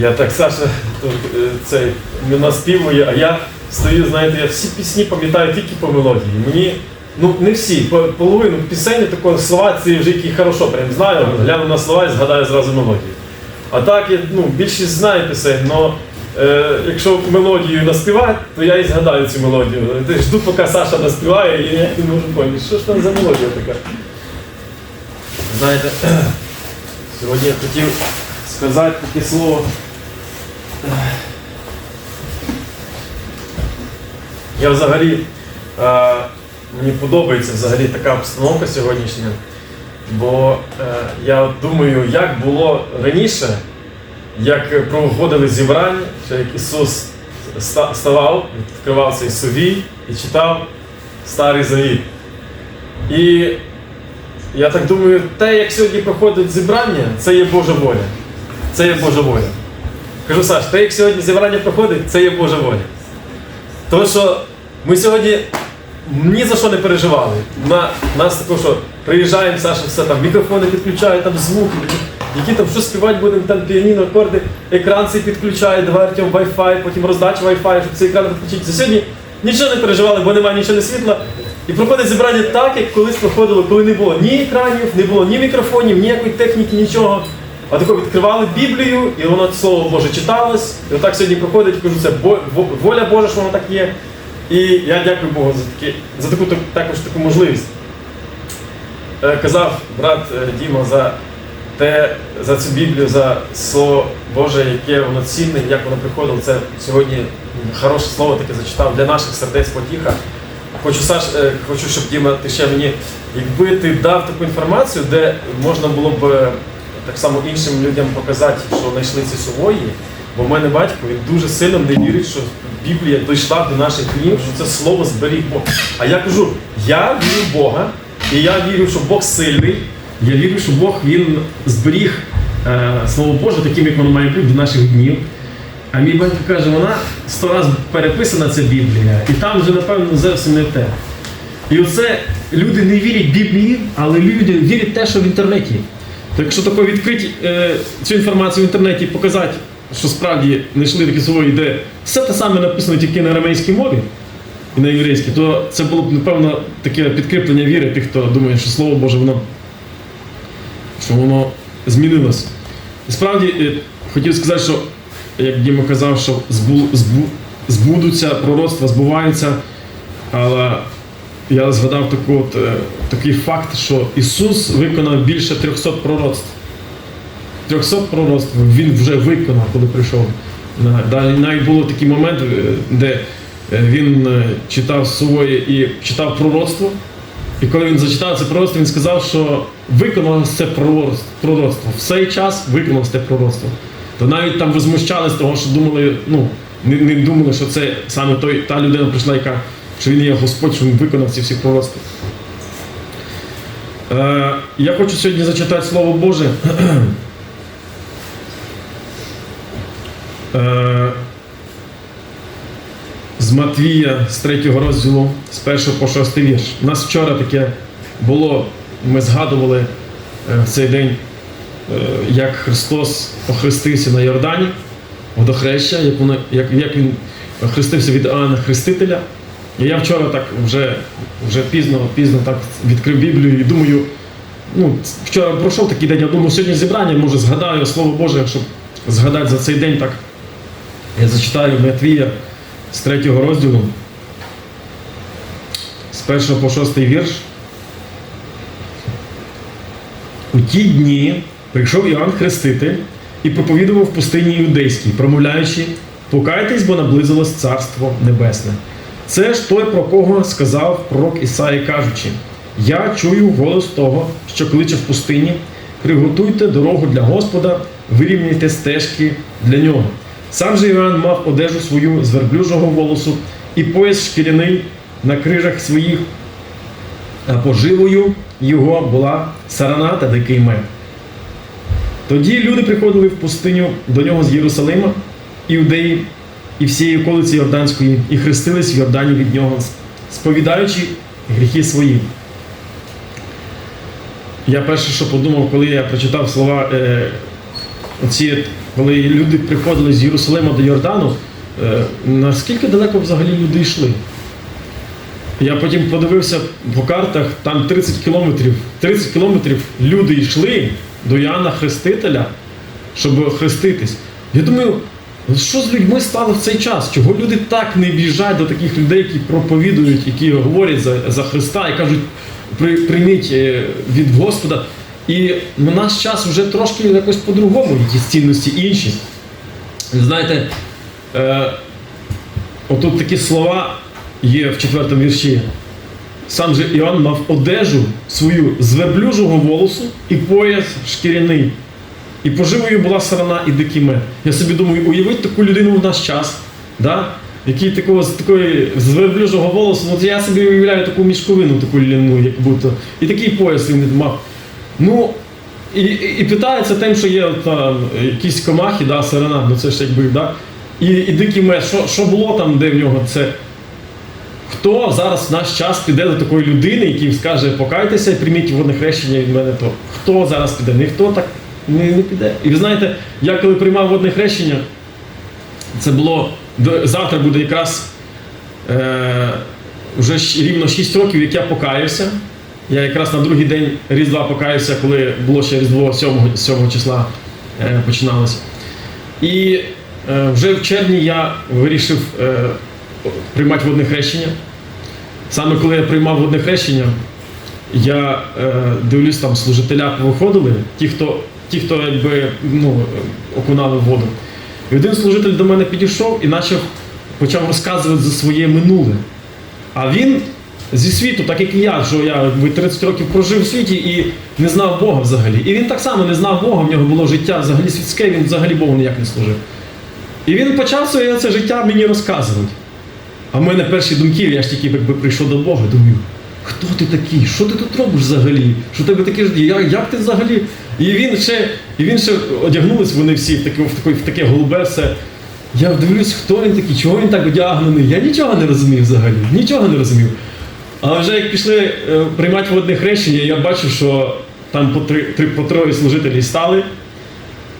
Я так, Саша, е, цей наспівує, а я стою, знаєте, я всі пісні пам'ятаю тільки по мелодії. Мені, ну не всі, половину пісень, такого слова ці вже які хорошо прям знаю, гляну на слова і згадаю зразу мелодію. А так, я ну, більшість знаю пісень, але е, якщо мелодію наспівати, то я і згадаю цю мелодію. Жду, поки Саша наспіває, і я не можу поняти, що ж там за мелодія така. Знаєте, сьогодні я хотів сказати таке слово. Я взагалі, е, мені подобається взагалі така обстановка сьогоднішня, бо е, я думаю, як було раніше, як проводили зібрання, що як Ісус ставав, відкривав цей сувій і читав Старий Завіт. І я так думаю, те, як сьогодні проходить зібрання, це є Божа воля. Це є Божа воля. Кажу, Саш, те, як сьогодні зібрання проходить, це є Божа воля. Тому що ми сьогодні ні за що не переживали. На, нас також, що приїжджаємо, Саша, все там, мікрофони підключають, там звуки, які там що співати будемо, там піаніно, акорди, екран цей підключає, давай Артем Wi-Fi, потім роздача Wi-Fi, щоб цей екран підключити. Сьогодні нічого не переживали, бо немає нічого не світла. І проходить зібрання так, як колись проходило, коли не було ні екранів, не було ні мікрофонів, ніякої техніки, нічого. А тако відкривали Біблію, і воно Слово Боже читалось. І отак сьогодні проходить, кажу, це воля Божа, що воно так є. І я дякую Богу за, такі, за таку також таку можливість. Е, Казав брат е, Діма за те, за цю Біблію, за Слово Боже, яке воно цінне, як воно приходило. Це сьогодні хороше слово таке зачитав для наших сердець потіха. Хочу, Саш, е, хочу, щоб Діма, ти ще мені, якби ти дав таку інформацію, де можна було б так само іншим людям показати, що знайшли ці сувої, бо в мене батько він дуже сильно не вірить, що Біблія дійшла до наших днів, що це слово зберіг Бог. А я кажу, я вірю в Бога, і я вірю, що Бог сильний. Я вірю, що Бог він зберіг е, Слово Боже таким, як воно має бути до наших днів. А мій батько каже, вона сто разів переписана ця Біблія, і там вже, напевно, зовсім не те. І оце люди не вірять Біблії, але люди вірять те, що в інтернеті. То якщо тако відкрити е, цю інформацію в інтернеті і показати, що справді знайшли такі свої, де все те саме написано тільки на арамейській мові і на єврейській, то це було б, напевно, таке підкріплення віри тих, хто думає, що Слово Боже, воно, що воно змінилось. І справді е, хотів сказати, що як Діма казав, що збу, збу, збудуться пророцтва, збуваються, але я згадав таку от, е, такий факт, що Ісус виконав більше 300 пророцтв. 300 пророцтв він вже виконав, коли прийшов. Навіть було такий момент, е, де е, він е, читав своє і читав пророцтво. І коли він зачитав це пророцтво, він сказав, що виконалось це пророцтво. В цей час виконалось це пророцтво. То навіть там возмущались того, що думали, ну, не, не думали, що це саме той, та людина прийшла, яка, що він є Господь, що він виконав ці всі пророцтва. Е, я хочу сьогодні зачитати Слово Боже. Е, з Матвія з 3 розділу, з 1 по 6 вірш. У нас вчора таке було, ми згадували е, цей день, як Христос охрестився на Йордані, водохреща, як, він хрестився від Іоанна Хрестителя. І я вчора так вже, вже пізно, пізно так відкрив Біблію і думаю, ну, вчора пройшов такий день, я думаю, сьогодні зібрання, може згадаю Слово Боже, щоб згадати за цей день так. Я зачитаю Матвія з 3 розділу, з 1 по 6 вірш. У ті дні прийшов Іоанн Хреститель і проповідував в пустині Юдейській, промовляючи, покайтесь, бо наблизилось Царство Небесне. Це ж той, про кого сказав пророк Ісаї, кажучи: Я чую голос того, що кличе в пустині, приготуйте дорогу для Господа, вирівняйте стежки для нього. Сам же Іоанн мав одежу свою з верблюжого волосу і пояс шкіряний на крижах своїх, а поживою його була сарана та дикий мед. Тоді люди приходили в пустиню до нього з Єрусалима, Іудеї і всієї околиці Йорданської, і хрестились в Йордані від нього, сповідаючи гріхи свої. Я перше, що подумав, коли я прочитав слова, е, оці коли люди приходили з Єрусалима до Йордану, е, наскільки далеко взагалі люди йшли? Я потім подивився по картах, там 30 кілометрів. 30 кілометрів люди йшли до Іоанна Хрестителя, щоб хреститись. Я думаю, що з людьми стало в цей час? Чого люди так не біжать до таких людей, які проповідують, які говорять за, за Христа і кажуть, «При- прийміть е, від Господа. І на наш час вже трошки якось по-другому, якісь цінності інші. Знаєте, е, отут такі слова є в четвертому вірші. Сам же Іоанн мав одежу свою з верблюжого волосу і пояс шкіряний. І поживою була сарана і дикий. Я собі думаю, уявіть таку людину в наш час, да? який такого, з такої з верблюжого волосу, ну я собі уявляю таку мішковину, таку ляну, як будто. І такий пояс він мав. Ну, і, і, питається тим, що є там, якісь комахи, да, сарана, ну це ж якби, да? І, і дикий мед, що, що було там, де в нього це. Хто зараз в наш час піде до такої людини, який скаже, покайтеся і прийміть водне хрещення від мене, то хто зараз піде? Ніхто так не, піде. І ви знаєте, я коли приймав водне хрещення, це було завтра буде якраз е, вже рівно 6 років, як я покаявся. Я якраз на другий день Різдва покаявся, коли було ще Різдво 7, 7 числа е, починалося. І е, вже в червні я вирішив е, приймати водне хрещення. Саме коли я приймав водне хрещення, я е, дивлюсь, там служителя виходили, ті, хто, ті, хто якби, ну, окунали воду. І один служитель до мене підійшов і почав, почав розказувати за своє минуле. А він зі світу, так як і я, що я якби, 30 років прожив в світі і не знав Бога взагалі. І він так само не знав Бога, в нього було життя взагалі світське, він взагалі Богу ніяк не служив. І він почав своє це життя мені розказувати. А в мене перші думки, я ж тільки якби прийшов до Бога, думаю, хто ти такий? Що ти тут робиш взагалі? Що тебе таке життя? Як, як ти взагалі? І він ще, і він ще одягнулись вони всі в таке, в таке, в таке голубе все. Я дивлюсь, хто він такий, чого він так одягнений. Я нічого не розумів взагалі, нічого не розумів. А вже як пішли е, приймати водне хрещення, я бачив, що там по, три, три, по троє служителі стали,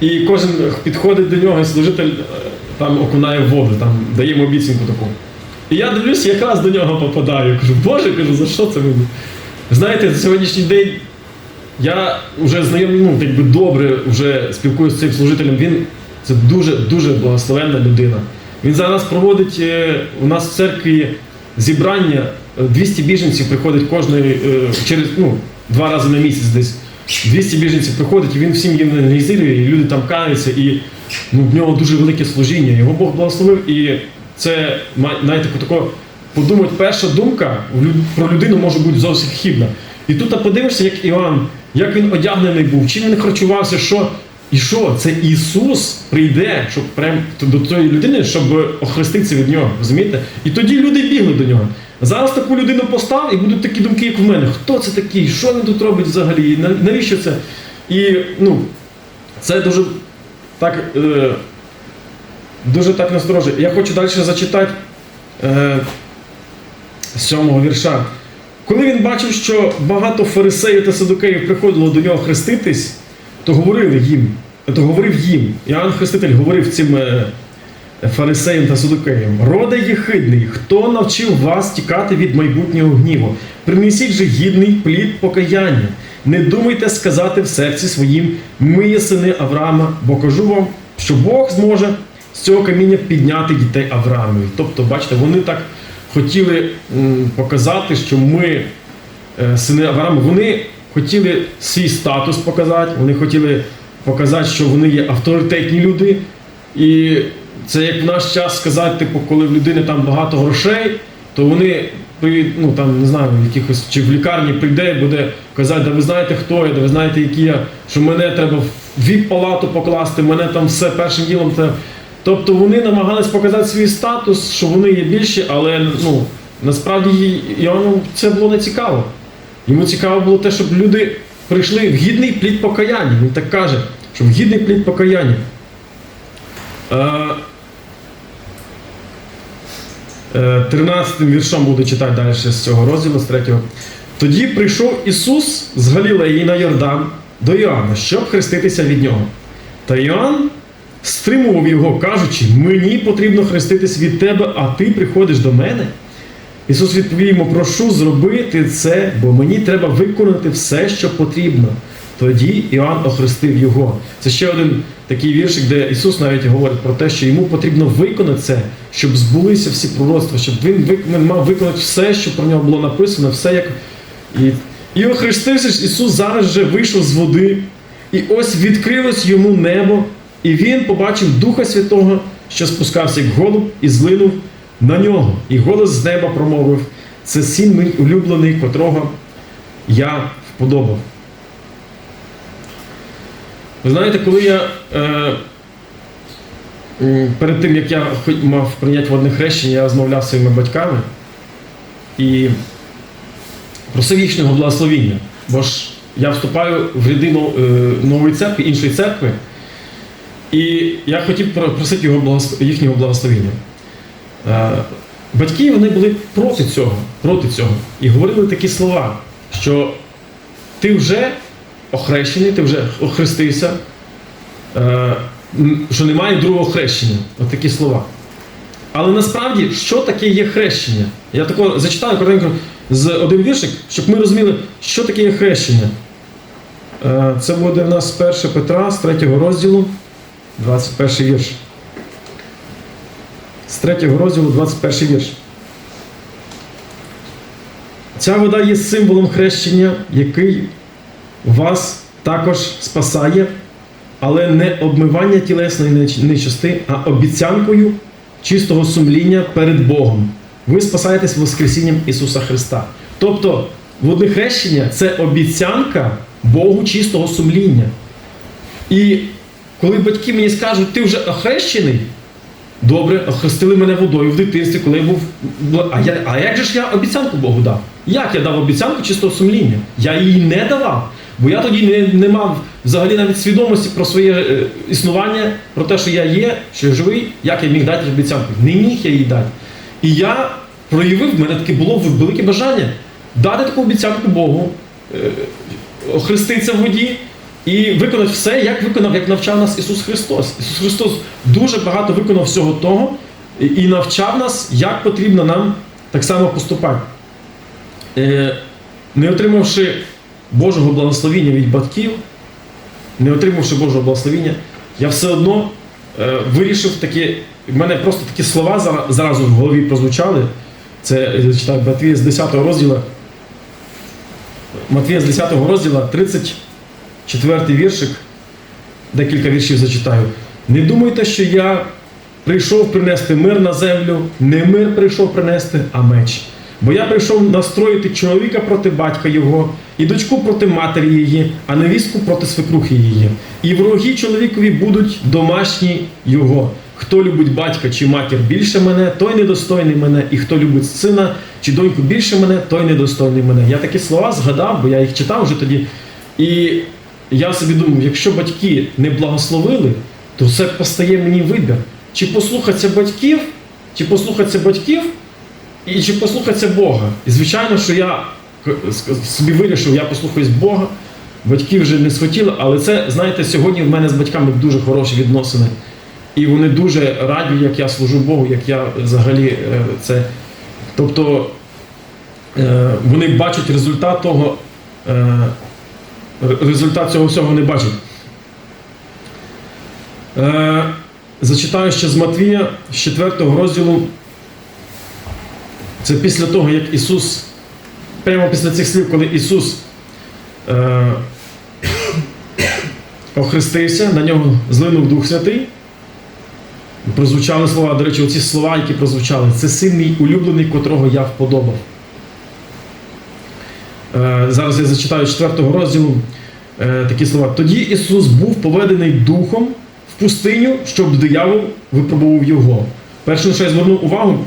і кожен підходить до нього, і служитель е, там окунає воду, там дає йому обіцянку таку. І я дивлюсь, якраз до нього попадаю. Кажу, Боже, кажу, за що це мені? Знаєте, за сьогоднішній день я вже знайомий, ну, якби добре вже спілкуюся з цим служителем. Він це дуже дуже благословенна людина. Він зараз проводить е, у нас в церкві зібрання. е, 200 біженців приходить кожної е, через ну, два рази на місяць десь. 200 біженців приходить, і він всім їм аналізує, і люди там каються, і ну, в нього дуже велике служіння. Його Бог благословив, і це знаєте, тако подумати, перша думка про людину може бути зовсім хибна. І тут подивишся, як Іван, як він одягнений був, чим він харчувався, що. І що? Це Ісус прийде, щоб прям до тої людини, щоб охреститися від нього. Розумієте? І тоді люди бігли до нього. Зараз таку людину постав і будуть такі думки, як в мене. Хто це такий? Що він тут робить взагалі? Навіщо це? І ну, це дуже так, е, дуже так насторожує. Я хочу далі зачитати е, сьомого вірша. Коли він бачив, що багато фарисеїв та садукеїв приходило до нього хреститись, то говорив їм, то говорив їм. Іоанн Хреститель говорив цим е, фарисеям та садукеям. Роде єхидний, хто навчив вас тікати від майбутнього гніву? Принесіть же гідний плід покаяння. Не думайте сказати в серці своїм, ми є сини Авраама, бо кажу вам, що Бог зможе з цього каміння підняти дітей Авраамові. Тобто, бачите, вони так хотіли показати, що ми е, сини Авраама, вони хотіли свій статус показати, вони хотіли показати, що вони є авторитетні люди. І це як в наш час сказати, типу, коли в людини там багато грошей, то вони при- ну там не знаю, якихось чи в лікарні прийде і буде казати, да ви знаєте, хто я, да ви знаєте, який я, що мене треба в віп-палату покласти, мене там все першим ділом треба. Тобто вони намагались показати свій статус, що вони є більші, але ну, насправді Іоанну це було не цікаво. Йому цікаво було те, щоб люди прийшли в гідний плід покаяння. Він так каже, що в гідний плід покаяння. Е, е, 13 віршом буду читати далі з цього розділу, з 3. Тоді прийшов Ісус з Галілеї на Йордан до Іоанна, щоб хреститися від нього. Та Іоанн стримував його, кажучи: Мені потрібно хреститись від тебе, а ти приходиш до мене. Ісус відповів йому: прошу зробити це, бо мені треба виконати все, що потрібно. Тоді Іоанн охрестив його. Це ще один такий віршик, де Ісус навіть говорить про те, що йому потрібно виконати це, щоб збулися всі пророцтва, щоб він мав виконати все, що про нього було написано, все як. І, і охрестився Ісус зараз же вийшов з води, і ось відкрилось йому небо, і він побачив Духа Святого, що спускався як голуб і злинув на нього. І голос з неба промовив: Це син мій улюблений, котрого я вподобав. Ви знаєте, коли я е, перед тим, як я мав прийняти водне хрещення, я розмовляв зі своїми батьками і просив їхнього благословіння. Бо ж я вступаю в ряди е, нової церкви, іншої церкви, і я хотів просити його їхнього благословіння. Е, Батьки вони були проти цього, проти цього. І говорили такі слова, що ти вже охрещений, ти вже охрестився, е, що немає другого хрещення. От такі слова. Але насправді, що таке є хрещення? Я тако зачитаю коротенько з один віршик, щоб ми розуміли, що таке є хрещення. Е, Це буде в нас 1 Петра з 3 розділу, 21 вірш. З 3 розділу 21 вірш. Ця вода є символом хрещення, який вас також спасає, але не обмивання тілесної нечисти, а обіцянкою чистого сумління перед Богом. Ви спасаєтесь Воскресінням Ісуса Христа. Тобто, водне хрещення це обіцянка Богу чистого сумління. І коли батьки мені скажуть, ти вже охрещений, Добре, охрестили мене водою в дитинстві, коли я був. А, я, а як же ж я обіцянку Богу дав? Як я дав обіцянку чистого сумління? Я її не давав. Бо я тоді не, не мав взагалі навіть свідомості про своє е, існування, про те, що я є, що я живий, як я міг дати обіцянку. Не міг я її дати. І я проявив, в мене таке було велике бажання дати таку обіцянку Богу, е, охреститися в воді і виконати все, як виконав, як навчав нас Ісус Христос. Ісус Христос дуже багато виконав всього того і- навчав нас, як потрібно нам так само поступати. Е, Не отримавши Божого благословіння від батьків, не отримавши Божого благословіння, я все одно е, вирішив такі. В мене просто такі слова зразу в голові прозвучали. Це я читаю Матвія з 10 розділу. Матвія з 10 розділу, 34 віршик, декілька віршів зачитаю. Не думайте, що я прийшов принести мир на землю, не мир прийшов принести, а меч. Бо я прийшов настроїти чоловіка проти батька його, і дочку проти матері її, а невістку проти свекрухи її. І вороги чоловікові будуть домашні його. Хто любить батька чи матір більше мене, той недостойний мене, і хто любить сина чи доньку більше мене, той недостойний мене. Я такі слова згадав, бо я їх читав вже тоді. І я собі думав, якщо батьки не благословили, то це постає мені вибір. Чи послухатися батьків, чи послухатися батьків, і чи послухатися Бога. І звичайно, що я собі вирішив, я послухаюсь Бога. Батьки вже не схотіли, але це, знаєте, сьогодні в мене з батьками дуже хороші відносини. І вони дуже раді, як я служу Богу, як я взагалі е, це. Тобто е, вони бачать результат того, е, результат цього всього вони бачать. Е, Зачитаю ще з Матвія, з 4 розділу. Це після того, як Ісус, прямо після цих слів, коли Ісус е, охрестився, на нього злинув Дух Святий. Прозвучали слова, до речі, оці слова, які прозвучали, це син мій улюблений, котрого я вподобав. Е, зараз я зачитаю з 4 розділу е, такі слова. Тоді Ісус був поведений духом в пустиню, щоб диявол випробував його. Перше, що я звернув увагу,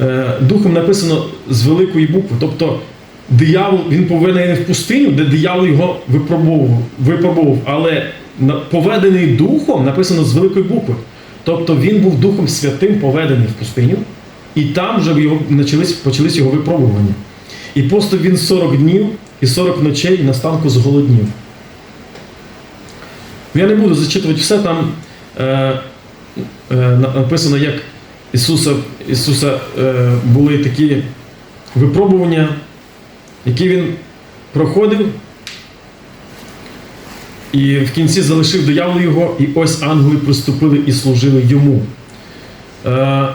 е, духом написано з великої букви. Тобто диявол він поведений в пустиню, де диявол його випробовував, випробовував. Але поведений духом написано з великої букви. Тобто він був Духом Святим поведений в пустиню, і там вже його почались, почались його випробування. І постав він 40 днів і 40 ночей і настанку зголоднів. Я не буду зачитувати все там. е, е, написано, як Ісуса, Ісуса е, були такі випробування, які Він проходив. І в кінці залишив диявол його, і ось ангели приступили і служили йому. Е,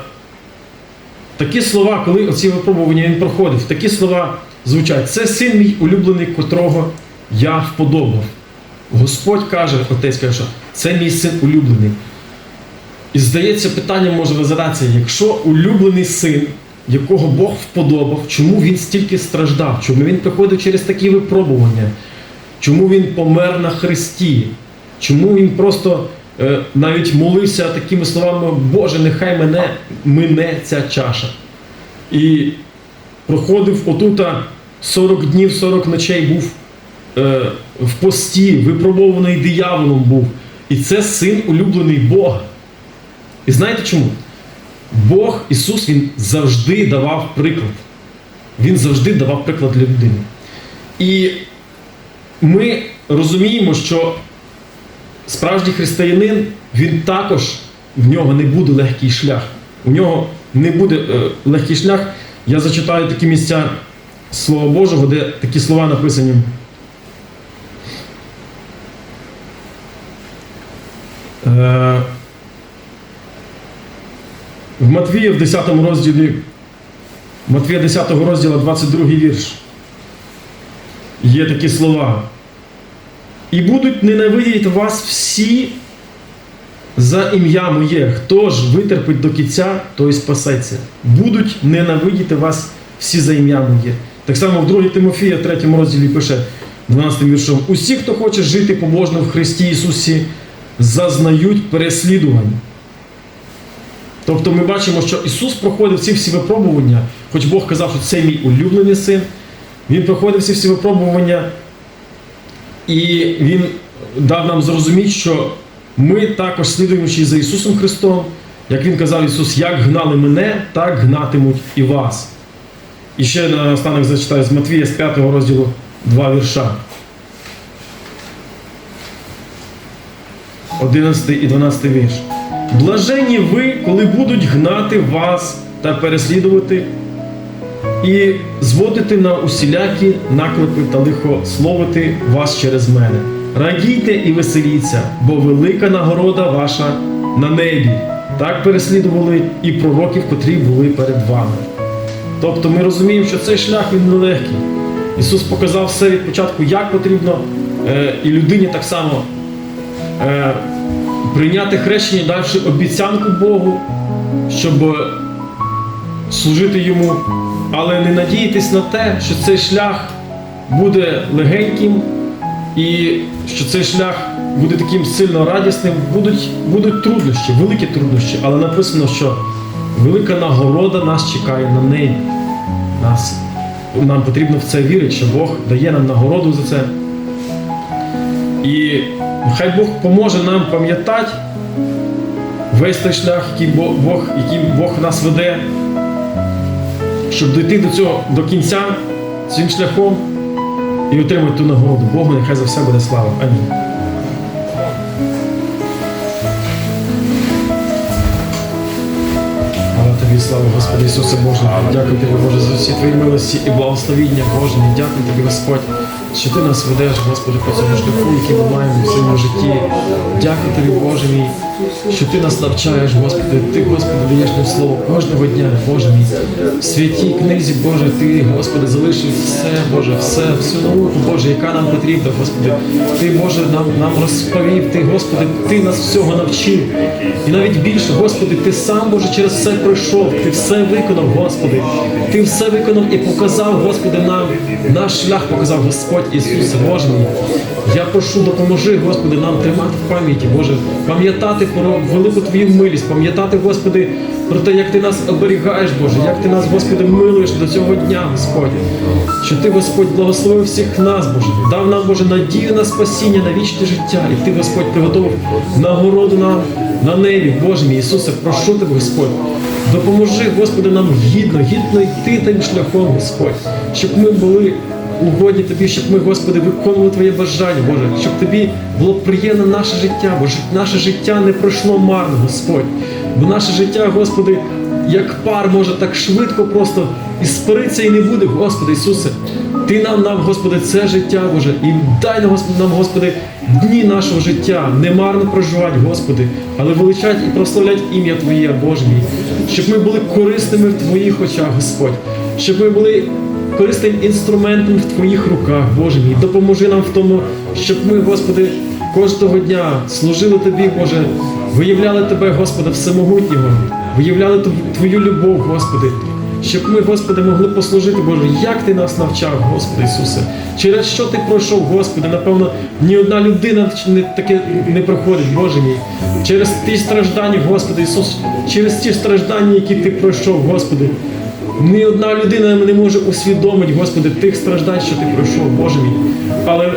такі слова, коли оці випробування він проходив, такі слова звучать: це син мій улюблений, котрого я вподобав. Господь каже, отець каже, це мій син улюблений. І здається, питання може розглядатися, якщо улюблений син, якого Бог вподобав, чому він стільки страждав, чому він приходив через такі випробування, чому він помер на хресті, чому він просто навіть молився такими словами, Боже, нехай мене мине ця чаша. І проходив отута 40 днів, 40 ночей був е, в пості, випробований дияволом був. І це син улюблений Бога. І знаєте чому? Бог, Ісус, Він завжди давав приклад. Він завжди давав приклад для людини. І ми розуміємо, що справжній християнин, він також в нього не буде легкий шлях. У нього не буде е, легкий шлях. Я зачитаю такі місця Слова Божого, де такі слова написані. Е, в Матвія в 10 розділі, Матвія 10 розділу 22 вірш. Є такі слова. І будуть ненавидіти вас всі за ім'я моє. Хто ж витерпить до кінця, той спасеться. Будуть ненавидіти вас всі за ім'я моє. Так само в 2 Тимофія, 3 розділі пише 12 віршом. Усі, хто хоче жити побожно в Христі Ісусі, зазнають переслідувань. Тобто ми бачимо, що Ісус проходив ці всі випробування, хоч Бог казав, що це мій улюблений син. Він проходив ці всі випробування, і Він дав нам зрозуміти, що ми також слідуючи за Ісусом Христом, як Він казав Ісус, як гнали мене, так гнатимуть і вас. І ще на останок зачитаю з Матвія з 5 розділу два вірша. 11 і 12 вірш. Блаженні ви, коли будуть гнати вас та переслідувати і зводити на усілякі наклепи та лихословити вас через мене. Радійте і веселіться, бо велика нагорода ваша на небі. Так переслідували і пророків, котрі були перед вами. Тобто ми розуміємо, що цей шлях він нелегкий. Ісус показав все від початку, як потрібно, е, і людині так само е, прийняти хрещення, давши обіцянку Богу, щоб служити йому, але не надіятись на те, що цей шлях буде легеньким і що цей шлях буде таким сильно радісним. Будуть, будуть труднощі, великі труднощі, але написано, що велика нагорода нас чекає на небі. Нас, нам потрібно в це вірити, що Бог дає нам нагороду за це. І хай Бог поможе нам пам'ятати весь той шлях, який Бог, який Бог нас веде, щоб дійти до цього до кінця цим шляхом і отримати ту нагороду. Богу нехай за все буде слава. Амінь. Тобі, слава Господи Ісусе Боже. Дякую тобі, Боже, за всі твої милості і благословіння, Боже. Дякую тобі, Господь, що ти нас ведеш, Господи, по цьому шляху, який ми маємо в своєму житті. Дякую тобі, Боже мій, що ти нас навчаєш, Господи. Ти, Господи, даєш нам слово кожного дня, Боже мій. В святій книзі, Боже, ти, Господи, залишив все, Боже, все, всю науку, Боже, яка нам потрібна, Господи. Ти, Боже, нам, нам розповів, ти, Господи, ти нас всього навчив. І навіть більше, Господи, ти сам, Боже, через все пройшов, ти все виконав, Господи. Ти все виконав і показав, Господи, нам наш шлях показав Господь Ісусе, Боже. Я прошу, допоможи, Господи, нам тримати в пам'яті, Боже, пам'ятати про велику Твою милість, пам'ятати, Господи, про те, як Ти нас оберігаєш, Боже, як Ти нас, Господи, милуєш до цього дня, Господь. Що Ти, Господь, благословив всіх нас, Боже, дав нам, Боже, надію на спасіння, на вічне життя. І Ти, Господь, приготував нагороду нам на небі, Боже мій Ісусе, прошу Тебе, Господь. Допоможи, Господи, нам гідно, гідно йти тим шляхом, Господь, щоб ми були угодні тобі, щоб ми, Господи, виконували Твоє бажання, Боже, щоб тобі було приємно наше життя, бо наше життя не пройшло марно, Господь. Бо наше життя, Господи, як пар може так швидко просто іспариться і не буде, Господи Ісусе. Ти нам нам, Господи, це життя, Боже, і дай нам, Господи, нам, Господи, дні нашого життя не марно проживати, Господи, але величать і прославлять ім'я Твоє, Боже мій, щоб ми були корисними в Твоїх очах, Господь, щоб ми були корисним інструментом в Твоїх руках, Боже мій. Допоможи нам в тому, щоб ми, Господи, кожного дня служили Тобі, Боже, виявляли Тебе, Господи, всемогутнього, виявляли Твою любов, Господи. Щоб ми, Господи, могли послужити, Боже, як Ти нас навчав, Господи Ісусе, через що Ти пройшов, Господи, напевно, ні одна людина таке не проходить, Боже мій. Через ті страждання, Господи Ісус, через ті страждання, які Ти пройшов, Господи. Ні одна людина не може усвідомити, Господи, тих страждань, що ти пройшов, Боже мій. Але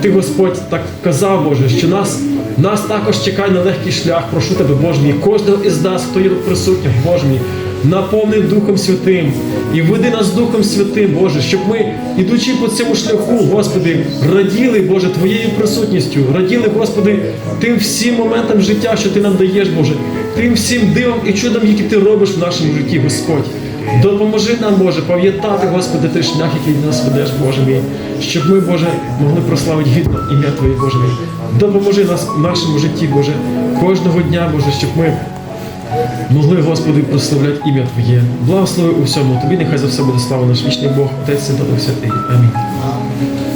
ти, Господь, так казав, Боже, що нас, нас також чекає на легкий шлях. Прошу тебе, Боже мій, кожного із нас, хто є тут присутніх, Боже мій, наповни Духом Святим і веди нас Духом Святим, Боже, щоб ми, ідучи по цьому шляху, Господи, раділи, Боже, Твоєю присутністю, раділи, Господи, тим всім моментам життя, що Ти нам даєш, Боже, тим всім дивом і чудом, які Ти робиш в нашому житті, Господь. Допоможи нам, Боже, пам'ятати, Господи, той шлях, який нас ведеш, Боже мій, щоб ми, Боже, могли прославити гідно ім'я Твоє, Боже мій. Допоможи нас в нашому житті, Боже, кожного дня, Боже, щоб ми могли, Господи, прославляти ім'я Твоє. Благослови у всьому. Тобі нехай за все буде слава наш вічний Бог, Отець Дух Святий. Амінь.